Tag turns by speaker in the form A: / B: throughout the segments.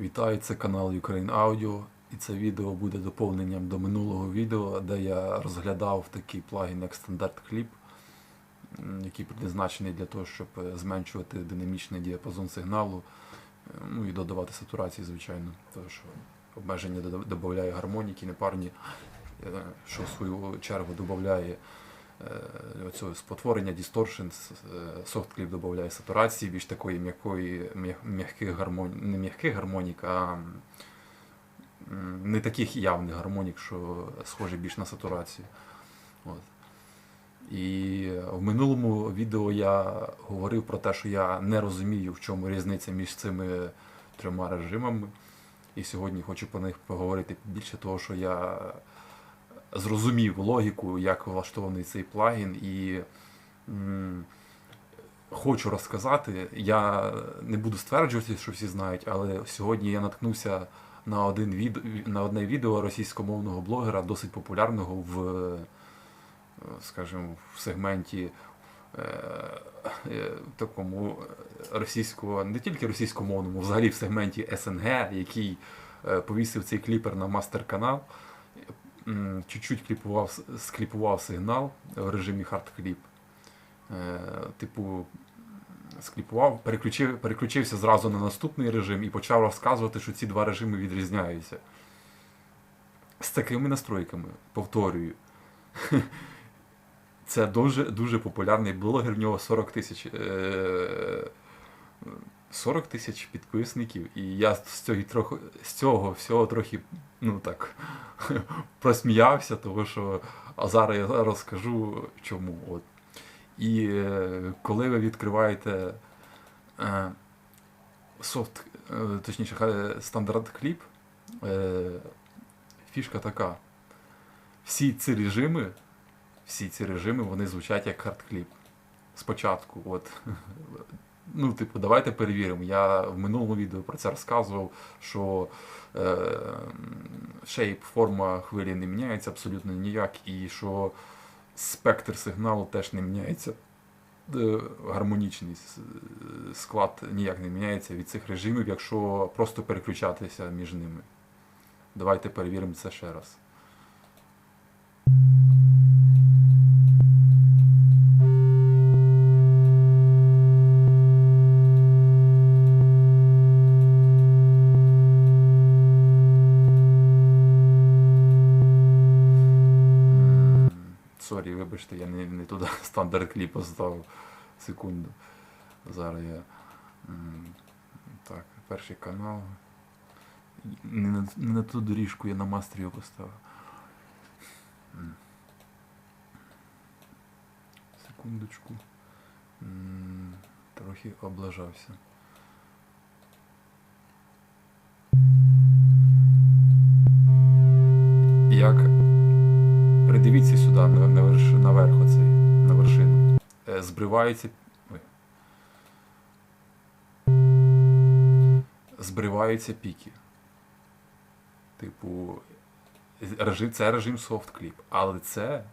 A: Вітаю, це канал Ukraine Audio, і це відео буде доповненням до минулого відео, де я розглядав такий плагін як Standard Clip, який призначений для того, щоб е, зменшувати динамічний діапазон сигналу, е, ну і додавати сатурації, звичайно, тому що обмеження додає гармоніки непарні, е, що в свою чергу додає оцього спотворення, дісторшн, софткліп додає сатурації, більш такої м'якої, м'яких гармонік, не м'яких гармонік, а не таких явних гармонік, що схожі більш на сатурацію. От. І в минулому відео я говорив про те, що я не розумію, в чому різниця між цими трьома режимами. І сьогодні хочу про них поговорити більше, того, що я зрозумів логіку, як влаштований цей плагін, і м, хочу розказати. Я не буду стверджувати, що всі знають, але сьогодні я наткнувся на, один від... на одне відео російськомовного блогера, досить популярного в, скажімо, в сегменті. е, е, Такому російського, не тільки російськомовному, взагалі в сегменті СНГ, який е, повісив цей кліпер на мастер-канал, чуть-чуть кліпував, скліпував сигнал в режимі hard-clip. Е, Типу, скліпував, переключив, переключився зразу на наступний режим і почав розказувати, що ці два режими відрізняються. З такими настройками, повторюю. Це дуже дуже популярний блогер, в нього 40 тисяч. Е, 40 тисяч підписників, і я з цього, трохи, з цього всього трохи ну так, просміявся, тому що а зараз я розкажу чому. От. І е, коли ви відкриваєте е, софт, е, точніше, стандарт кліп, е, фішка така. Всі ці режими, всі ці режими, вони звучать як хардкліп. Спочатку. От. Ну, типу, давайте перевіримо. Я в минулому відео про це розказував, що е, шейп, форма хвилі не міняється абсолютно ніяк, і що спектр сигналу теж не міняється. Е, Гармонічний склад ніяк не міняється від цих режимів, якщо просто переключатися між ними. Давайте перевіримо це ще раз. М, Сорі, вибачте, я не, не туди стандарт кліп поставив. Секунду. Зараз я. Так, перший канал. Не на, не на ту доріжку я на мастер його поставив. Секундочку. Трохи облажався. Як Придивіться сюди на, верш, наверх оцей, на вершину. Е, збриваються. Ой. Збриваються піки. Типу, режим, це режим soft-clip, але це,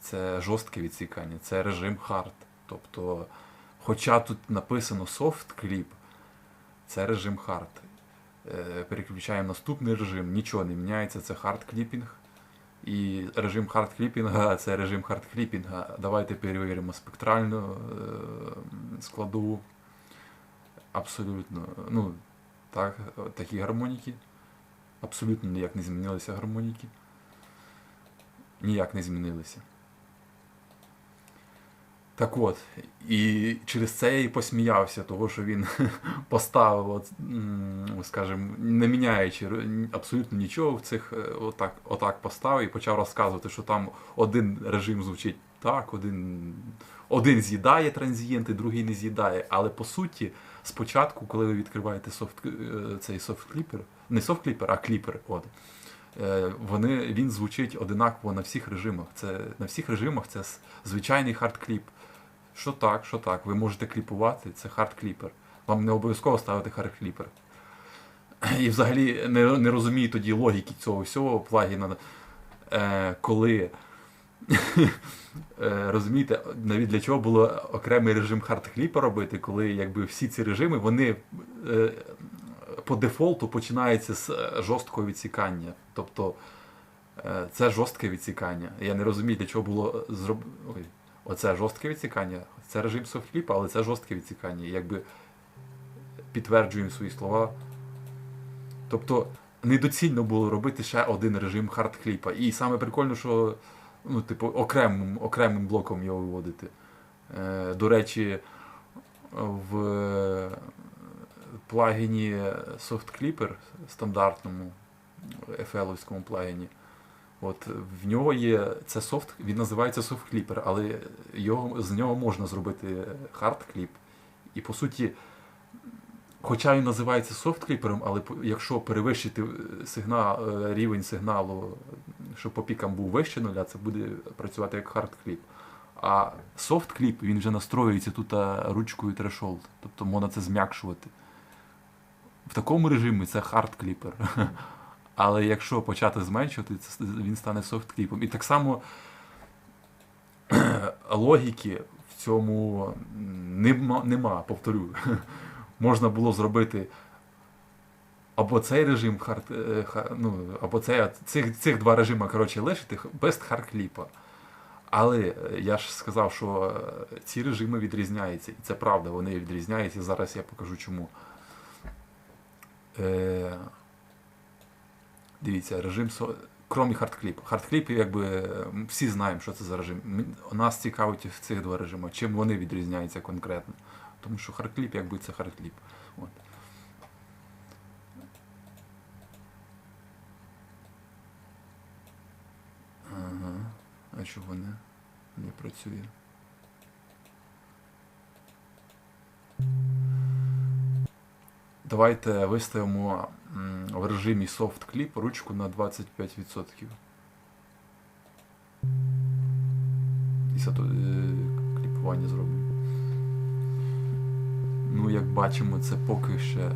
A: це жорстке відсікання, це режим hard. Тобто, хоча тут написано soft-clip, це режим hard. Е, Переключаємо наступний режим, нічого не міняється, це clipping. І режим хардкліпінга це режим хардкліпінга. Давайте перевіримо спектральну е, складову. Абсолютно. Ну, так, такі гармоніки. Абсолютно ніяк не змінилися гармоніки. Ніяк не змінилися. Так от, і через це я і посміявся, того, що він поставив, от, скажімо, не міняючи абсолютно нічого в цих, е, отак, отак поставив і почав розказувати, що там один режим звучить так, один, один з'їдає транзієнти, другий не з'їдає. Але по суті, спочатку, коли ви відкриваєте софт, е, цей софт-кліпер, не софт-кліпер, а кліпер, от, е, вони, він звучить одинаково на всіх режимах. Це, на всіх режимах це звичайний хард-кліп. Що так, що так, ви можете кліпувати, це хард-кліпер. Вам не обов'язково ставити хард-кліпер. І взагалі не, не розумію тоді логіки цього всього плагіна, е, коли е, розумієте, навіть для чого було окремий режим хард-кліпа робити, коли якби всі ці режими вони е, по дефолту починається з е, жорсткого відсікання. Тобто е, це жорстке відсікання. Я не розумію, для чого було зроб... Оце жорстке відсікання. Це режим софткліпа, але це жорстке відсікання. Якби підтверджуємо свої слова. Тобто недоцільно було робити ще один режим хардкліпа. І саме прикольно, що ну, типу, окремим, окремим блоком його виводити. Е, до речі, в плагіні Soft Clipper стандартному FL-овському плагіні. От в нього є це софт, він називається Soft Clipper, але його, з нього можна зробити hard clip. І по суті, хоча він називається soft clipper, але якщо перевищити сигнал, е, рівень сигналу, щоб по пікам був вище нуля, це буде працювати як hard clip. А soft clip він вже настроюється тут ручкою threshold, тобто можна це зм'якшувати. В такому режимі це hard clipper. Але якщо почати зменшувати, він стане soft кліпом. І так само логіки в цьому нема, нема повторю. Можна було зробити або цей режим хард, е, ну, або цей, цих, цих два режими коротше, лишити без хардкліпа. Але е, я ж сказав, що е, ці режими відрізняються. І це правда, вони відрізняються. Зараз я покажу чому. Дивіться, режим крім хардкліп. Хардкліп, якби всі знаємо, що це за режим. Нас цікавить цих два режими, чим вони відрізняються конкретно. Тому що хардкліп, якби це хардкліп. От. Ага. А чого не, не працює? Давайте виставимо в режимі Soft Clip ручку на 25%. І сато- е, кліпування зробимо. Ну, як бачимо, це поки ще.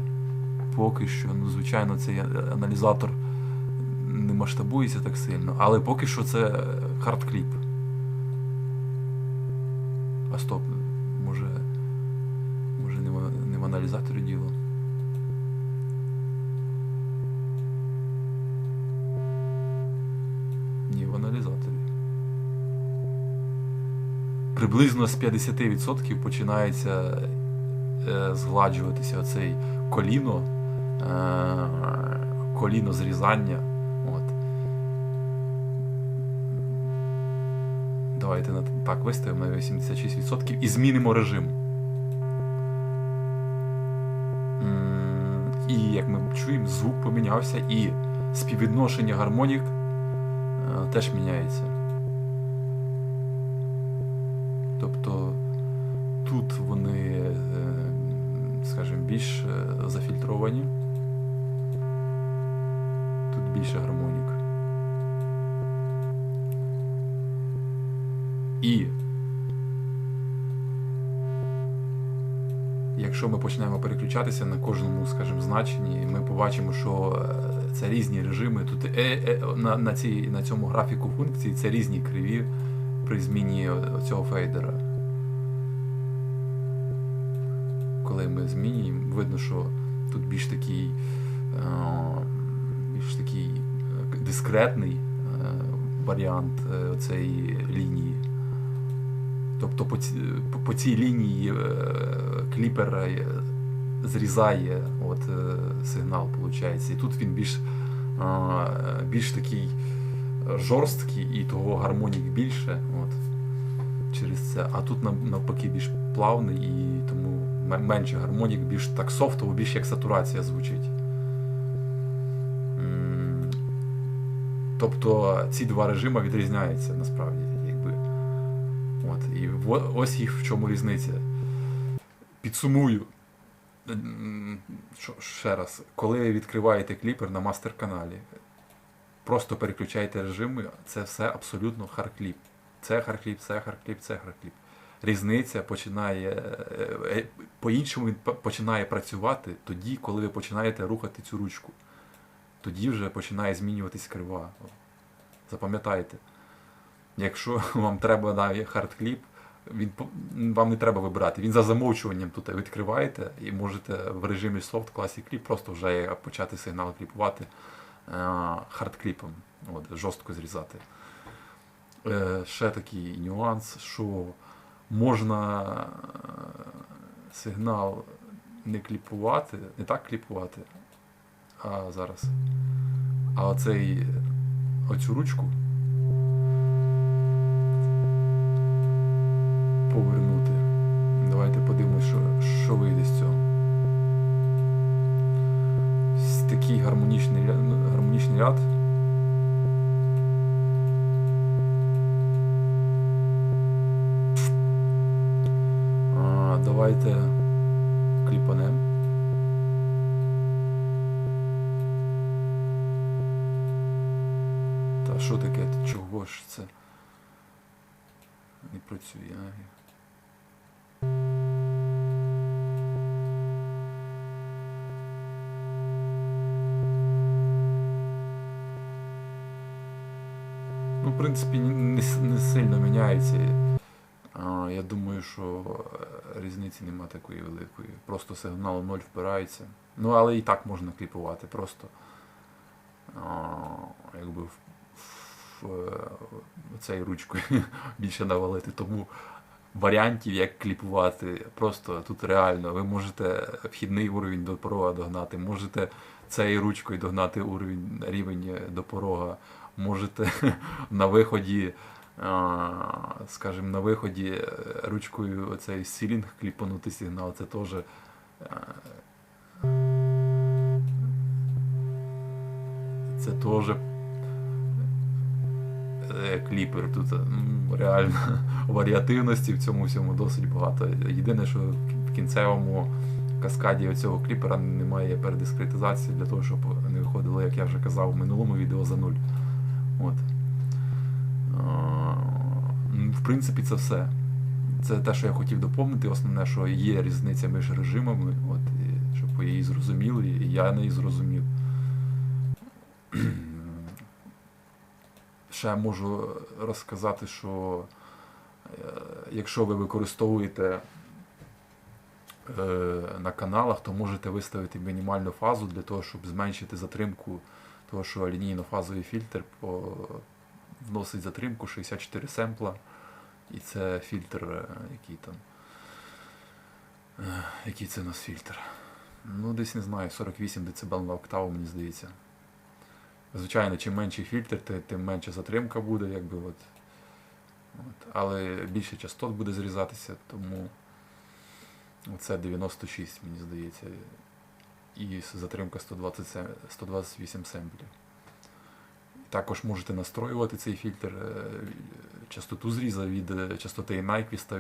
A: Поки що, ну, звичайно, цей аналізатор не масштабується так сильно, але поки що це хардкліп. А стоп, може. Може не в, не в аналізаторі діло. Ні, в аналізаторі. Приблизно з 50% починається е, згладжуватися оцей коліно, е, коліно зрізання. От. Давайте так виставимо на 86% і змінимо режим. І як ми чуємо, звук помінявся, і співвідношення гармонік е, теж міняється. Більш е, зафільтровані. Тут більше гармонік. І якщо ми почнемо переключатися на кожному, скажімо, значенні, ми побачимо, що е, це різні режими. Тут е, на, на, цій, на цьому графіку функції це різні криві при зміні цього фейдера. Змінюємо, видно, що тут більш такий, е, більш такий е, дискретний е, варіант цієї лінії. Тобто по, ці, по, по цій лінії кліпер зрізає от, сигнал, виходить. І тут він більш, більш такий жорсткий і того гармонік більше. От, через це. А тут навпаки більш плавний і тому менше гармонік, більш так софтово, більш як сатурація звучить. Тобто ці два режими відрізняються насправді. Якби. От, і ось їх в чому різниця. Підсумую. Ще раз, коли відкриваєте кліпер на мастер-каналі, просто переключайте режими, це все абсолютно харкліп. Це харкліп, це харкліп, це харкліп. Різниця починає е, е, по-іншому він починає працювати тоді, коли ви починаєте рухати цю ручку. Тоді вже починає змінюватись крива. Запам'ятайте. Якщо вам треба навіть хардкліп, він вам не треба вибирати. Він за замовчуванням тут відкриваєте і можете в режимі Soft Classic Clip просто вже почати сигнал кліпувати е, хардкліпом, от, жорстко зрізати. Е, ще такий нюанс, що можна е, сигнал не кліпувати, не так кліпувати, а зараз. А оцей, оцю ручку повернути. Давайте подивимось, що, що вийде з цього. Такий гармонічний, ну, гармонічний ряд. Давайте кліпанем. Та що таке? Чого ж це? Не працює. а? Ну, в принципі, не, не сильно міняється. Я думаю, що е, різниці нема такої великої. Просто сигнал 0 впирається. Ну, але і так можна кліпувати. Просто а, якби в, в, е, цей ручкою більше навалити. Тому варіантів, як кліпувати, просто тут реально. Ви можете вхідний уровень до порога догнати, можете цією ручкою догнати уровень, рівень до порога, можете на виході, скажімо, на виході е, ручкою цей сілінг кліпанути сигнал. Це теж. е, Це теж е, кліпер. Тут м, реально варіативності в цьому всьому досить багато. Єдине, що в кінцевому каскаді цього кліпера немає передискретизації для того, щоб не виходило, як я вже казав в минулому відео за нуль. От. В принципі, це все. Це те, що я хотів доповнити. Основне, що є різниця між режимами, от, і, щоб ви її зрозуміли, і я не її зрозумів. Ще можу розказати, що е, якщо ви використовуєте е, на каналах, то можете виставити мінімальну фазу для того, щоб зменшити затримку, того, що лінійно-фазовий фільтр по, вносить затримку 64 семпла, і це фільтр, е, який там. е, Який це у нас фільтр? Ну, десь не знаю, 48 дБ на октаву, мені здається. Звичайно, чим менший фільтр, тим менша затримка буде, якби от. От. Але більше частот буде зрізатися, тому це 96, мені здається. І затримка 120, 128 семплів. Також можете настроювати цей фільтр, е, частоту зріза від е, частоти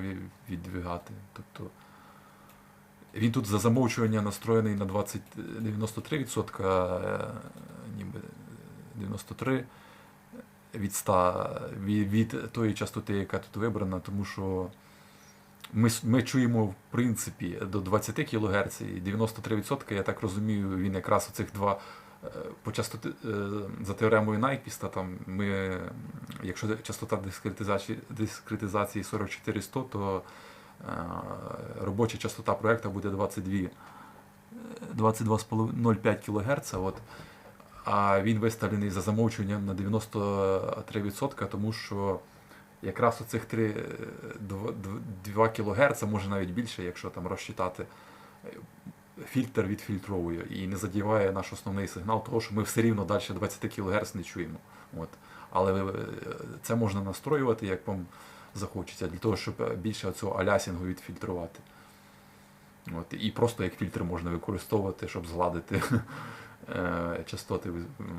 A: ві- віддвигати. Тобто він тут за замовчування настроєний на 20, 93%, е, ніби 93 від 100 від, від тої частоти, яка тут вибрана, тому що ми, ми чуємо в принципі до 20 кГц і 93%, я так розумію, він якраз оцих два по е, за теоремою Найквіста, там ми, якщо частота дискретизації, дискретизації 4400, то е, робоча частота проекту буде 22 е, 22,05 кГц. От, а він виставлений за замовчуванням на 93%, тому що якраз оцих 3, е, 2 кГц, може навіть більше, якщо там розчитати, фільтр відфільтровує і не задіває наш основний сигнал, того що ми все рівно далі 20 кГц не чуємо. От. Але е, це можна настроювати, як вам захочеться, для того, щоб більше цього алясінгу відфільтрувати. От. І просто як фільтр можна використовувати, щоб згладити е, частоти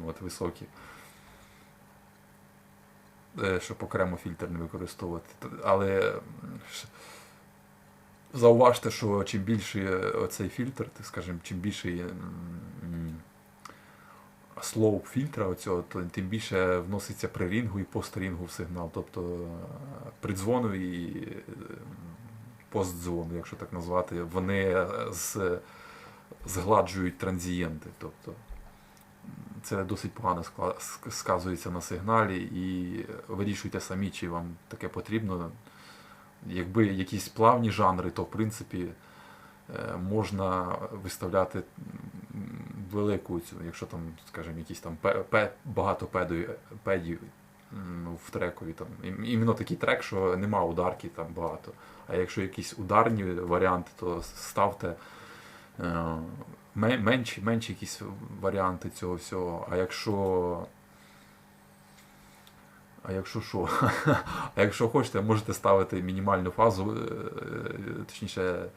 A: от, високі. Е, Щоб окремо фільтр не використовувати. Але зауважте, що чим більший е, оцей фільтр, так скажімо, чим більший м, м, слоуп фільтра оцього, то тим більше вноситься при рінгу і пострінгу в сигнал. Тобто е, при дзвону і е, постдзвону, якщо так назвати, вони е, з, згладжують транзієнти. Тобто це досить погано сказується на сигналі і вирішуйте самі, чи вам таке потрібно. Якби якісь плавні жанри, то в принципі е, можна виставляти велику цю, якщо там, скажімо, якісь там пе, багато педів, педів в трекові, там іменно такий трек, що нема ударки там багато. А якщо якісь ударні варіанти, то ставте е, менші, менші якісь варіанти цього всього. А якщо. А якщо що? А якщо хочете, можете ставити мінімальну фазу, е, точніше, е,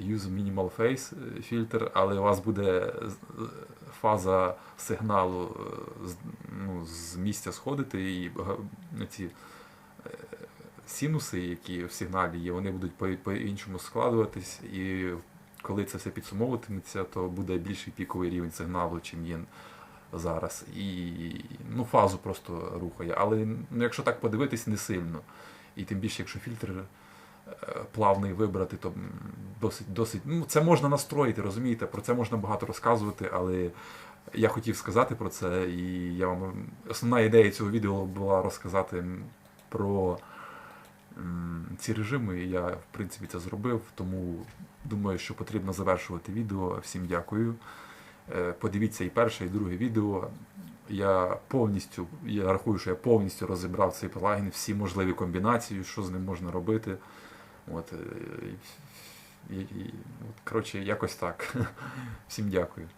A: use minimal phase е, фільтр, але у вас буде фаза сигналу ну, з місця сходити, і ці е, синуси, які в сигналі є, вони будуть по- по-іншому складуватись, і коли це все підсумовуватиметься, то буде більший піковий рівень сигналу, чим є зараз. І ну, фазу просто рухає. Але ну, якщо так подивитись, не сильно. І тим більше, якщо фільтр е, плавний вибрати, то досить, досить. Ну, це можна настроїти, розумієте? Про це можна багато розказувати, але я хотів сказати про це, і я вам основна ідея цього відео була розказати про ці режими. і Я, в принципі, це зробив, тому думаю, що потрібно завершувати відео. Всім дякую. Е, Подивіться і перше, і друге відео. Я повністю, я рахую, що я повністю розібрав цей плагін, всі можливі комбінації, що з ним можна робити. От, е, і, і, от, коротше, якось так. Всім дякую.